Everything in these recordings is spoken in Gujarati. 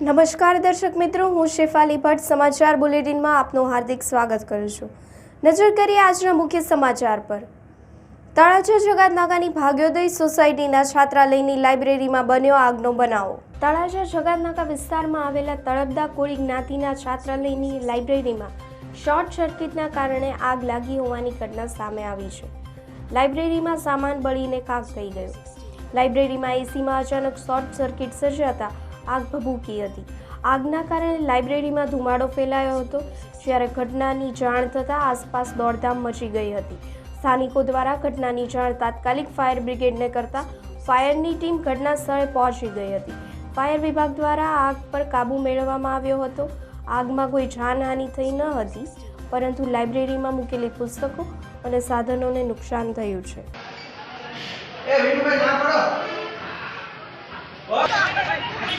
નમસ્કાર દર્શક મિત્રો, હું શેફાલી ભટ્ટ સમાચાર બુલેટિનમાં આપનું હાર્દિક સ્વાગત કરું છું. નજર કરીએ આજના મુખ્ય સમાચાર પર. તળાજા જગાતનાકાની ભાગ્યોદય સોસાયટીના છાત્રાલયની લાઇબ્રેરીમાં બન્યો આગનો બનાવો. તળાજા જગાતનાકા વિસ્તારમાં આવેલા તળપદા કોળી જ્ઞાતિના છાત્રાલયની લાઇબ્રેરીમાં શોર્ટ સર્કિટના કારણે આગ લાગી હોવાની ઘટના સામે આવી છે. લાઇબ્રેરીમાં સામાન બળીને ખાક થઈ ગયો. લાઇબ્રેરીમાં એસીમાં અચાનક શોર્ટ સર્કિટ સર્જાતા આગ ભભૂકી હતી. આગના કારણે લાઇબ્રેરીમાં ધુમાડો ફેલાયો હતો, જ્યારે ઘટનાની જાણ થતાં આસપાસ દોડધામ મચી ગઈ હતી. સ્થાનિકો દ્વારા ઘટનાની જાણ તાત્કાલિક ફાયર બ્રિગેડને કરતાં ફાયરની ટીમ ઘટના સ્થળે પહોંચી ગઈ હતી. ફાયર વિભાગ દ્વારા આગ પર કાબૂ મેળવવામાં આવ્યો હતો. આગમાં કોઈ જાનહાનિ થઈ ન હતી, પરંતુ લાઇબ્રેરીમાં મૂકેલી પુસ્તકો અને સાધનોને નુકસાન થયું છે. એ વિનુભાઈ ના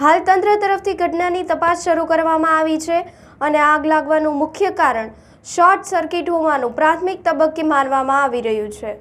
હાલ તંત્ર તરફથી ઘટનાની તપાસ શરૂ કરવામાં આવી છે અને આગ લાગવાનું મુખ્ય કારણ શોર્ટ સર્કિટ હોવાનું પ્રાથમિક તબક્કે માનવામાં આવી રહ્યું છે.